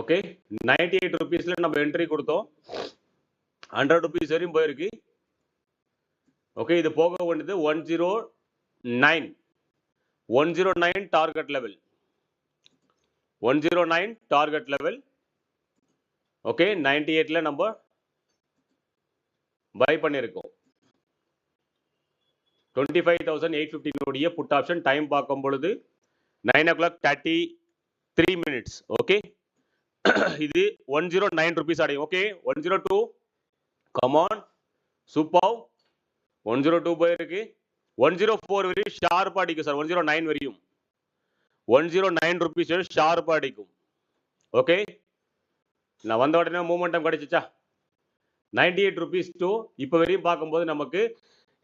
Okay ninety eight ருபீஸ்ல நம்ம entry கொடுத்தோம். Hundred rupees வரையும் போயிருக்கு. ஓகே இது போக வேண்டியது one zero nine one zero nine target level one zero nine target level okay ninety எயிட்ல நம்ம பை பண்ணியிருக்கோம். டுவெண்ட்டி ஃபைவ் தௌசண்ட் எயிட் ஃபிஃப்டினுடைய புட் ஆப்ஷன் டைம் பார்க்கும் பொழுது nine o'clock thirty three minutes okay இது ஒன் ஜீரோ நைன் ருபீஸ் அடையும் okay one zero two come on super one zero two போயிருக்கு. One zero four வரையும் ஷார்ப்பாக அடிக்கும் சார் ஒன் ஜீரோ நைன் வரையும். ஒன் ஜீரோ நைன் ருபீஸ் வரையும் ஷார்ப்பாக அடிக்கும். ஓகே நான் வந்த உடனே மூமெண்டம் கிடைச்சிச்சா? நைன்டி எயிட் ருபீஸ் டூ இப்போ வரையும் பார்க்கும்போது நமக்கு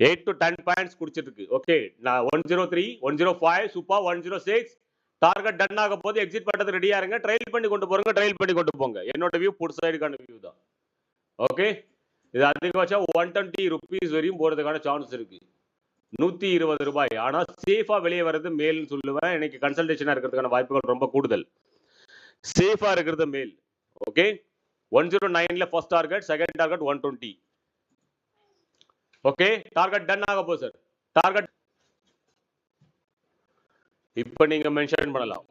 எயிட் டு டென் பாயிண்ட்ஸ் குடிச்சிருக்கு ஓகே நான் one zero three one zero five super one zero six target done ஆக போது எக்ஸிட் பண்ணுறது ரெடியாக இருங்க. ட்ரையல் பண்ணி கொண்டு போறங்க ட்ரையல் பண்ணி கொண்டு போங்க. என்னோட வியூ புட் சைடுக்கான வியூ தான். ஓகே இது அதிகபட்சம் ஒன் டுவெண்ட்டி ருபீஸ் வரையும் போகிறதுக்கான சான்ஸ் இருக்குது நூற்றி இருபது ரூபாய். ஆனால் சேஃபாக வெளியே வர்றது மேல்னு சொல்லுவேன். இன்னைக்கு கன்சல்டேஷனாக இருக்கிறதுக்கான வாய்ப்புகள் ரொம்ப கூடுதல். சேஃபாக இருக்கிறது மேல் ஓகே ஒன் ஜீரோ நைனில் first target second target one twenty okay target done ஆக போகுது சார் டார்கெட் இப்போ நீங்க மென்ஷன் பண்ணலாம்.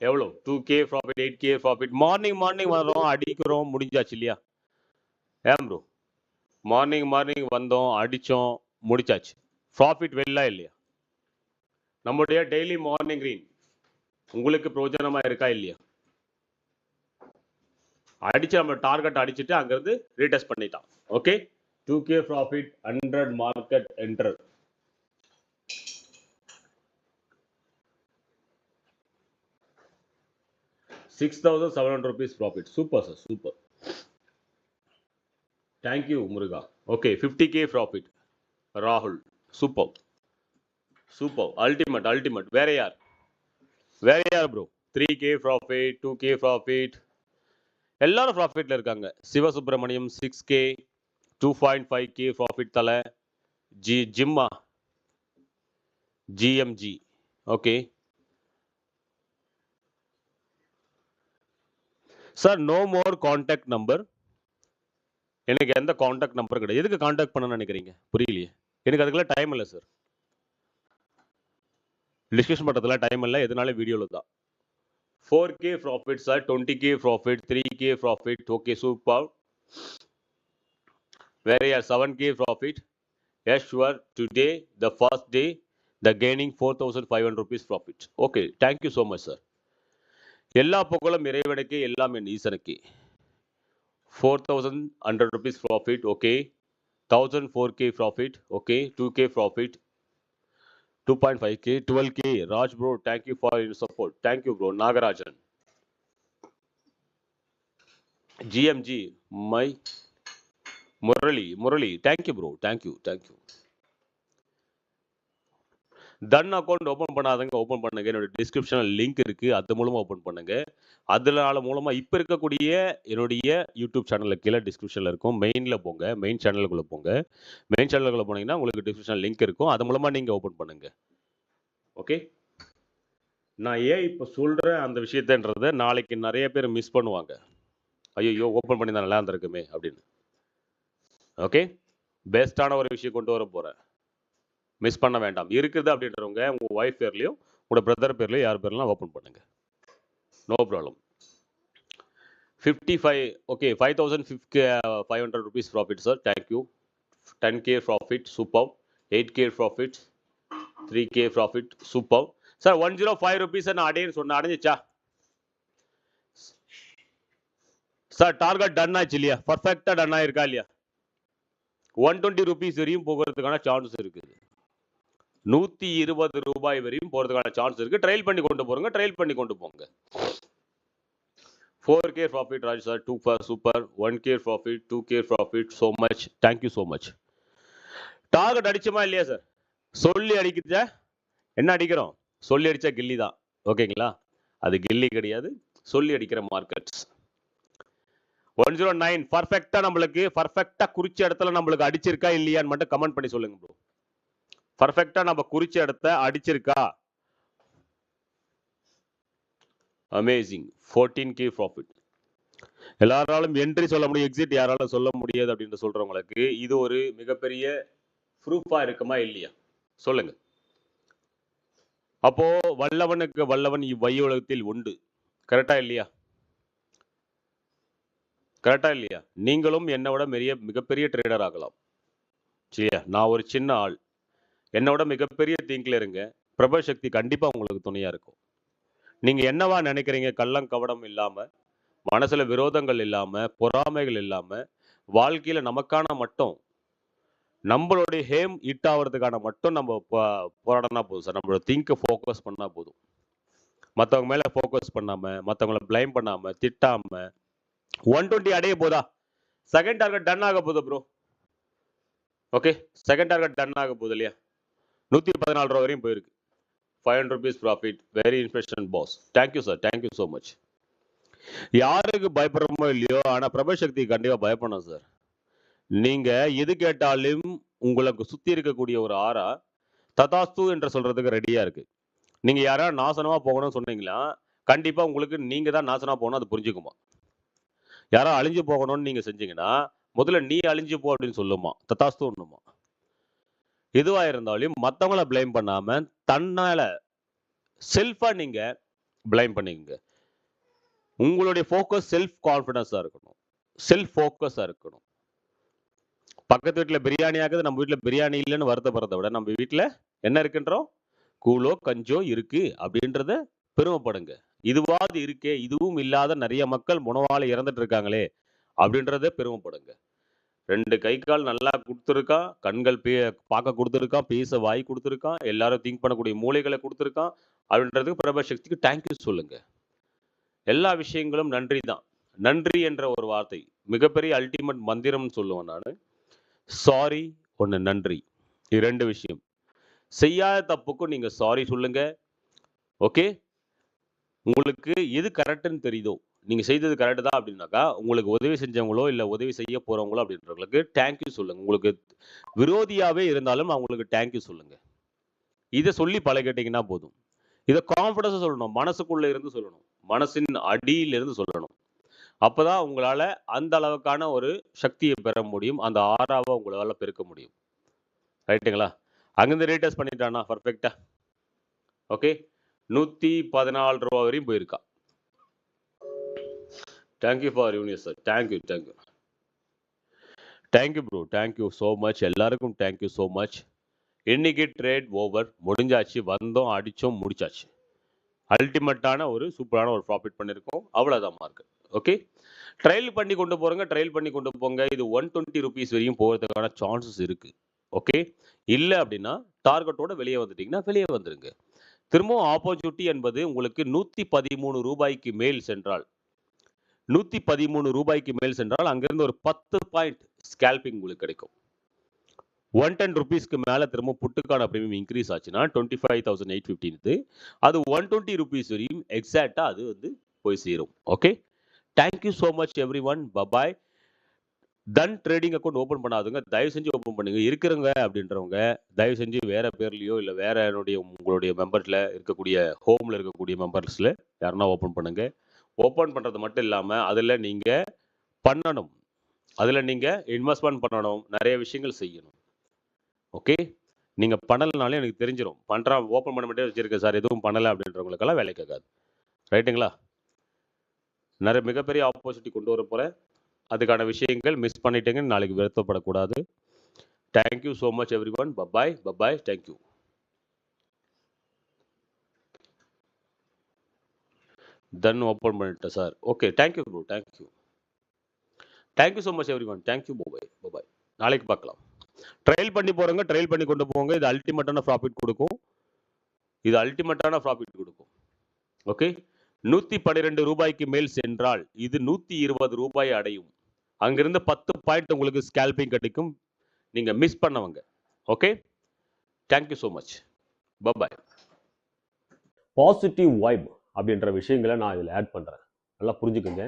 எவ்வளோ two K profit eight K profit morning morning வரோம் அடிக்கிறோம் முடிஞ்சாச்சு இல்லையா? ஏன் ப்ரோ மார்னிங் மார்னிங் வந்தோம் அடித்தோம் முடிச்சாச்சு. ப்ராஃபிட் வெளில இல்லையா? நம்முடைய டெய்லி மார்னிங் ரீன் உங்களுக்கு பிரயோஜனமா இருக்கா இல்லையா? அடிச்சு நம்ம டார்கெட் அடிச்சுட்டு அங்கேருந்து ரீடெஸ்ட் பண்ணிட்டான். Okay two K profit hundred market enter six thousand seven hundred rupees profit super sir super thank you Muruga okay fifty K profit ராகுல் சூப்பர் சூப்பர் அல்டிமேட் அல்டிமேட் வேற யார் வேற யார் bro three K profit two K profit எல்லாரும் ப்ராஃபிட்ல இருக்காங்க. Sivasubramaniam six K two point five K profit தலை. ஜி ஜிம்மா GMG okay sir no more contact number எனக்கு எந்த காண்டாக்ட் நம்பர் கிடையாது. எதுக்கு காண்டாக்ட் பண்ண நினைக்கிறீங்க? புரியலையே. எனக்கு அதுக்கெல்லாம் டைம் இல்லை சார் டிஸ்கஷன் பண்ணுறதுலாம் டைம் இல்லை. எதனால வீடியோவில் தான். Four K profit sir twenty K profit three K profit okay super வேற யார் seven K profit yes sure today the first day the gaining four thousand five hundred rupees profit okay thank you so much sir எல்லா புகழும் இறைவனுக்கு எல்லாம் என் ஈசனுக்கு. Four thousand hundred rupees profit okay thousand four K profit okay two K profit two point five K twelve K Raj bro thank you for your support thank you bro Nagarajan GMG my Murali Murali thank you bro thank you thank you than account open பண்ணாதவங்க open பண்ணுங்க. என்னோட டிஸ்கிரிப்ஷனில் link இருக்குது அது மூலமாக open பண்ணுங்க. அதனால மூலமாக இப்போ இருக்கக்கூடிய என்னுடைய யூடியூப் சேனலில் கீழே டிஸ்கிரிப்ஷனில் இருக்கும். மெயினில் போங்க. மெயின் சேனலுக்குள்ளே போங்க. மெயின் சேனலுக்குள்ளே போனீங்கன்னா உங்களுக்கு டிஸ்கிரிப்ஷன் லிங்க் இருக்கும். அது மூலமாக நீங்கள் ஓப்பன் பண்ணுங்க. ஓகே நான் ஏன் இப்போ சொல்கிற அந்த விஷயத்தன்றதை நாளைக்கு நிறைய பேர் மிஸ் பண்ணுவாங்க. ஐயோ ஓப்பன் பண்ணி தான் நல்லா இருந்திருக்குமே அப்படின்னு. ஓகே பெஸ்ட்டான ஒரு விஷயம் கொண்டு வர போகிறேன் மிஸ் பண்ண வேண்டாம். இருக்குது அப்படின்றவங்க உங்கள் ஒய்ஃப் பேர்லேயும் உங்களோட பிரதர் பேர்லேயும் யார் பேர்லாம் ஓப்பன் பண்ணுங்கள் no problem fifty five okay five thousand fifty five hundred rupees profit sir thank you ten K profit super eight K profit three K profit super sir one zero five rupees நான் அடையன்னு சொன்னேன். அடைஞ்சிச்சா? Sir target ton ஆச்சு இல்லையா? பர்ஃபெக்டாக ton ஆயிருக்கா இல்லையா? One twenty rupees வரையும் போகிறதுக்கான சான்ஸ் இருக்குது. நூத்தி இருபது ரூபாய் வரையும் போறதுக்கான சான்ஸ் இருக்கு. ட்ரையல் பண்ணி கொண்டு போறோங்க. ட்ரையல் பண்ணி கொண்டு போங்க. Four K profit Raj sir two for super one K profit two K profit so much thank you so much target அடிச்சோமா இல்லையா சார் சொல்லி அடிக்கிறதா என்ன அடிக்கிறோம்? சொல்லி அடிச்சா கில்லி தான். ஓகேங்களா அது கில்லி கிடையாது. சொல்லி அடிக்கிற மார்க்கெட்ஸ் ஒன் ஜீரோ நைன் பர்ஃபெக்டா நம்மளுக்கு பர்ஃபெக்டாக குறிச்ச இடத்துல நம்மளுக்கு அடிச்சிருக்கா இல்லையான்னு மட்டும் கமெண்ட் பண்ணி சொல்லுங்க ப்ரோ பர்ஃபெக்டா நம்ம குறிச்ச இடத்த அடிச்சிருக்கா? அமேசிங் ஃபோர்டீன் கே ப்ராஃபிட் எல்லாராலும் என்ட்ரி சொல்ல முடியும் எக்ஸிட் யாராலும் சொல்ல முடியாது அப்படின்னு சொல்றவங்களுக்கு இது ஒரு மிகப்பெரிய ப்ரூஃபா இருக்குமா இல்லையா? சொல்லுங்க. அப்போ வல்லவனுக்கு வல்லவன் இவ்வையுலகத்தில் உண்டு. கரெக்டா இல்லையா? கரெக்டா இல்லையா? நீங்களும் என்னை விட பெரிய மிகப்பெரிய ட்ரேடர் ஆகலாம். சரியா? நான் ஒரு சின்ன ஆள். என்னோட மிகப்பெரிய திங்க்ல இருங்க. பிரபசக்தி கண்டிப்பாக உங்களுக்கு துணையாக இருக்கும். நீங்கள் என்னவா நினைக்கிறீங்க? கள்ளம் கவடம் இல்லாமல் மனசில் விரோதங்கள் இல்லாமல் பொறாமைகள் இல்லாமல் வாழ்க்கையில் நமக்கான மட்டும் நம்மளுடைய ஹேம் ஹிட் ஆகிறதுக்கான மட்டும் நம்ம போ- போராடினா போதும் சார். நம்மளோட திங்கை ஃபோக்கஸ் பண்ணால் போதும். மற்றவங்க மேலே ஃபோக்கஸ் பண்ணாமல் மற்றவங்கள பிளைம் பண்ணாமல் திட்டாமல் ஒன் டுவெண்ட்டி அடைய போதா? செகண்ட் டார்கெட் டன் ஆக போகுது bro okay second target done ஆக போகுது இல்லையா? நூற்றி பதினாலு ரூபா வரையும் போயிருக்கு. Five hundred rupees profit very inspiration boss thank you sir thank you so much யாருக்கு பயப்படுறோமோ இல்லையோ ஆனால் பிரபசக்தி கண்டிப்பாக பயப்படணும் சார் நீங்கள் எது கேட்டாலும் உங்களுக்கு சுற்றி இருக்கக்கூடிய ஒரு ஆறா ததாஸ்து என்று சொல்கிறதுக்கு ரெடியாக இருக்குது நீங்கள் யாராவது நாசனமாக போகணும்னு சொன்னீங்களா கண்டிப்பாக உங்களுக்கு நீங்கள் தான் நாசனமாக போகணும் அது புரிஞ்சுக்குமா? யாரோ அழிஞ்சு போகணும்னு நீங்கள் செஞ்சீங்கன்னா முதல்ல நீ அழிஞ்சு போ அப்படின்னு சொல்லுமா. ததாஸ்து ஒண்ணுமா எதுவாக இருந்தாலும் மத்தவங்கள ப்ளைம் பண்ணாம தன்னால் செல்ஃபாக நீங்க ப்ளைம் பண்ணிக்கங்க. உங்களுடைய ஃபோக்கஸ் செல்ஃப் கான்ஃபிடன்ஸா இருக்கணும். செல்ஃப் ஃபோக்கஸா இருக்கணும். பக்கத்து வீட்டில் பிரியாணி ஆகுது நம்ம வீட்டில் பிரியாணி இல்லைன்னு வருத்தப்படுறத விட நம்ம வீட்டில் என்ன இருக்குன்றோம்? கூழோ கஞ்சோ இருக்கு அப்படின்றத பெருமைப்படுங்க. இதுவாது இருக்கே இதுவும் இல்லாத நிறைய மக்கள் உணவால இறந்துட்டு இருக்காங்களே அப்படின்றத பெருமைப்படுங்க. ரெண்டு கை கால் நல்லா கொடுத்துருக்கான் கண்கள் பே பார்க்க கொடுத்துருக்கான் பேச வாய் கொடுத்துருக்கான் எல்லாரும் திங்க் பண்ணக்கூடிய மூளைகளை கொடுத்துருக்கான் அப்படின்றதுக்கு பிரபசக்திக்கு தேங்க்யூ சொல்லுங்க. எல்லா விஷயங்களும் நன்றி தான். நன்றி என்ற ஒரு வார்த்தை மிகப்பெரிய அல்டிமேட் மந்திரம்னு சொல்லுவேன் நான். சாரி ஒன்று நன்றி. இது ரெண்டு விஷயம். செய்யாத தப்புக்கும் நீங்கள் சாரி சொல்லுங்க. ஓகே உங்களுக்கு எது கரெக்டுன்னு தெரியுதோ நீங்கள் செய்தது கரெக்டு தான் அப்படின்னாக்கா உங்களுக்கு உதவி செஞ்சவங்களோ இல்லை உதவி செய்ய போகிறவங்களோ அப்படின்றவங்களுக்கு தேங்க்யூ சொல்லுங்கள் உங்களுக்கு விரோதியாகவே இருந்தாலும் அவங்களுக்கு தேங்க்யூ சொல்லுங்கள் இதை சொல்லி பழகிட்டிங்கன்னா போதும். இதை கான்ஃபிடன்ஸாக சொல்லணும். மனசுக்குள்ளே இருந்து சொல்லணும். மனசின் அடியிலிருந்து சொல்லணும். அப்போ தான் உங்களால் அந்த அளவுக்கான ஒரு சக்தியை பெற முடியும். அந்த ஆறாவை உங்களால் பெருக்க முடியும். ரைட்டுங்களா? அங்கேருந்து ரீட்டர்ஸ் பண்ணிட்டானா பர்ஃபெக்டாக ஓகே? நூற்றி பதினாலு ரூபா வரையும் போயிருக்கா. Thank you for junior sir thank you thank you thank you bro thank you so much எல்லாருக்கும் தேங்க்யூ ஸோ மச் இன்னைக்கு ட்ரேட் ஓவர் முடிஞ்சாச்சு. வந்தோம் அடித்தோம் முடிச்சாச்சு. அல்டிமேட்டான ஒரு சூப்பரான ஒரு ப்ராஃபிட் பண்ணியிருக்கோம் அவ்வளோதான் மார்க் ஓகே ட்ரையல் பண்ணி கொண்டு போகிறங்க ட்ரையல் பண்ணி கொண்டு போங்க. இது ஒன் டுவெண்ட்டி ருபீஸ் வரையும் போகிறதுக்கான சான்சஸ் இருக்குது ஓகே இல்லை அப்படின்னா டார்கெட்டோட வெளியே வந்துட்டிங்கன்னா வெளியே வந்துடுங்க திரும்பவும் ஆப்பர்ச்சுனிட்டி என்பது உங்களுக்கு நூற்றி பதிமூணு ரூபாய்க்கு மேல் சென்றால் நூற்றி பதிமூணு ரூபாய்க்கு மேல் சென்றால் அங்கிருந்து ஒரு பத்து பாயிண்ட் ஸ்கேல்பிங் உங்களுக்கு கிடைக்கும். ஒன் டென் ருபீஸ்க்கு மேலே திரும்ப புட்டுக்கான ப்ரீமியம் இன்க்ரீஸ் ஆச்சுன்னா twenty five thousand eight fifteenth அது ஒன் டுவெண்ட்டி ருபீஸ் வரையும் எக்ஸாக்டாக அது வந்து போய் சேரும். Okay thank you so much everyone bye bye than trading account open பண்ணாதுங்க. தயவு செஞ்சு ஓப்பன் பண்ணுங்க. இருக்கிறவங்க அப்படின்றவங்க தயவு செஞ்சு வேற பேர்லையோ இல்லை வேற என்னுடைய உங்களுடைய மெம்பர்ஸில் இருக்கக்கூடிய ஹோமில் இருக்கக்கூடிய மெம்பர்ஸில் யாருன்னா ஓப்பன் பண்ணுங்கள் ஓப்பன் பண்ணுறது மட்டும் இல்லாமல் அதில் நீங்கள் பண்ணணும். அதில் நீங்கள் இன்வெஸ்ட்மெண்ட் பண்ணணும். நிறைய விஷயங்கள் செய்யணும். ஓகே நீங்கள் பண்ணலைனாலே எனக்கு தெரிஞ்சிடும் பண்றான் ஓப்பன் பண்ண மட்டும் வச்சுருக்கேன் சார் எதுவும் பண்ணலை அப்படின்றவங்களுக்கெல்லாம் வேலை கேட்காது. ரைட்டுங்களா நிறைய மிகப்பெரிய ஆப்பர்ச்சுனிட்டி கொண்டு வர போறேன். அதுக்கான விஷயங்கள் மிஸ் பண்ணிட்டீங்கன்னு நாளைக்கு வருத்தப்படக்கூடாது. Thank you so much everyone bye bye bye bye thank you then open பண்ணிட்டேன் sir okay thank you bro thank you thank you so much everyone thank you bye bye bye bye நாளைக்கு பார்க்கலாம். Trial பண்ணி போகிறவங்க trial பண்ணி கொண்டு போங்க இது அல்டிமேட்டான profit கொடுக்கும். இது அல்டிமேட்டான ப்ராஃபிட் கொடுக்கும். ஓகே நூற்றி பன்னிரெண்டு ரூபாய்க்கு மேல் சென்றால் இது நூற்றி இருபது ரூபாய் அடையும். அங்கிருந்து பத்து பாயிண்ட் உங்களுக்கு ஸ்கேல்பிங் கிடைக்கும். நீங்கள் மிஸ் பண்ணவங்க. Okay thank you so much bye bye positive vibe அப்படின்ற விஷயங்களை நான் இதில் ஆட் பண்ணுறேன் நல்லா புரிஞ்சுக்கோங்க.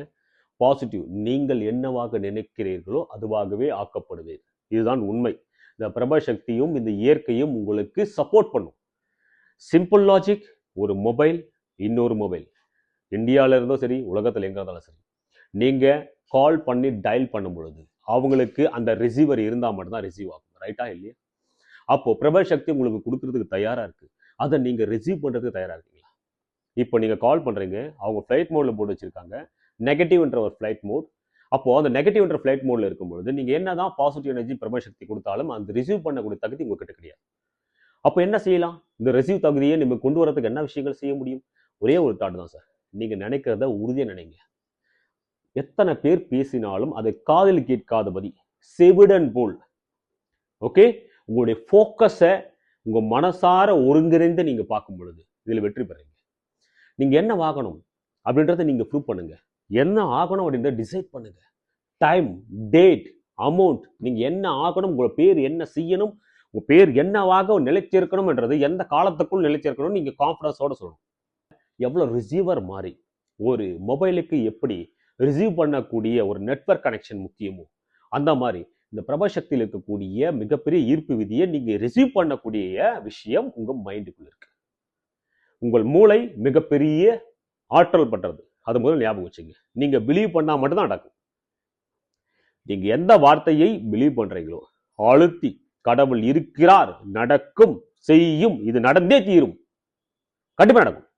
பாசிட்டிவ் நீங்கள் என்னவாக நினைக்கிறீர்களோ அதுவாகவே ஆக்கப்படுவீர்கள் இதுதான் உண்மை. இந்த பிரபசக்தியும் இந்த இயற்கையும் உங்களுக்கு சப்போர்ட் பண்ணும். சிம்பிள் லாஜிக் ஒரு மொபைல் இன்னொரு மொபைல் இந்தியாவில் இருந்தோ சரி உலகத்தில் எங்கே இருந்தாலும் சரி. நீங்கள் கால் பண்ணி டயல் பண்ணும் பொழுது அவங்களுக்கு அந்த ரிசீவர் இருந்தால் மட்டும்தான் ரிசீவ் ஆகும். ரைட்டா இல்லையா? அப்போது பிரபல சக்தி உங்களுக்கு கொடுக்கறதுக்கு தயாராக இருக்குது அதை நீங்கள் ரிசீவ் பண்ணுறதுக்கு தயாராக இருக்கீங்களா இப்போ நீங்கள் கால் பண்ணுறீங்க அவங்க ஃப்ளைட் மோடில் போட்டு வச்சுருக்காங்க. நெகட்டிவ்ன்ற ஒரு ஃப்ளைட் மோட் அப்போது அந்த நெகட்டிவ்ன்ற ஃப்ளைட் மோடில் இருக்கும்பொழுது என்ன தான் பாசிட்டிவ் எனர்ஜி பிரபல சக்தி கொடுத்தாலும் அந்த ரிசீவ் பண்ணக்கூடிய தகுதி உங்ககிட்ட கிடையாது. அப்போ என்ன செய்யலாம்? இந்த ரிசீவ் தகுதியை நம்ம கொண்டு வரதுக்கு என்ன விஷயங்கள் செய்ய முடியும்? ஒரே ஒரு தாட் தான் சார். நீங்கள் நினைக்கிறத உறுதியாக நினைங்க. எத்தனை பேர் பேசினாலும் அதை காதில் கேட்காதபடி செவிடன் போல். ஓகே உங்களுடைய ஃபோக்கஸை உங்கள் மனசார ஒருங்கிணைந்து நீங்கள் பார்க்கும் பொழுது இதில் வெற்றி பெறீங்க நீங்கள் என்ன ஆகணும் அப்படின்றத நீங்கள் ப்ரூவ் பண்ணுங்கள் என்ன ஆகணும் அப்படின்றத டிசைட் பண்ணுங்கள் டைம் டேட் அமௌண்ட் நீங்கள் என்ன ஆகணும் உங்கள் பேர் என்ன செய்யணும் உங்கள் பேர் என்னவாக நிலைச்சிருக்கணும் என்றது எந்த காலத்துக்குள் நிலைச்சிருக்கணும் நீங்கள் கான்ஃபிடன்ஸோட சொல்லணும். எவ்வளோ ரிசீவர் மாறி ஒரு மொபைலுக்கு எப்படி ரிசீவ் பண்ணக்கூடிய ஒரு நெட்வொர்க் கனெக்ஷன் முக்கியமோ அந்த மாதிரி இந்த பிரபசக்தியில் இருக்கக்கூடிய மிகப்பெரிய ஈர்ப்பு விதியை நீங்கள் ரிசீவ் பண்ணக்கூடிய விஷயம் உங்கள் மைண்டுக்குள்ளே இருக்குது உங்கள் மூளை மிகப்பெரிய ஆற்றல் பண்றது. அது முதல்ல ஞாபகம் வச்சுங்க. நீங்க பிலீவ் பண்ணா மட்டும்தான் நடக்கும். நீங்க எந்த வார்த்தையை பிலீவ் பண்றீங்களோ அழுத்தி கடவுள் இருக்கிறார் நடக்கும் செய்யும் இது நடந்தே தீரும். கண்டிப்பா நடக்கும்.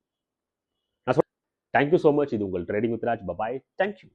நான் சொல் தேங்க்யூ ஸோ மச் இது உங்கள் ட்ரேடிங் வித்ராஜ் பபாய் தேங்க்யூ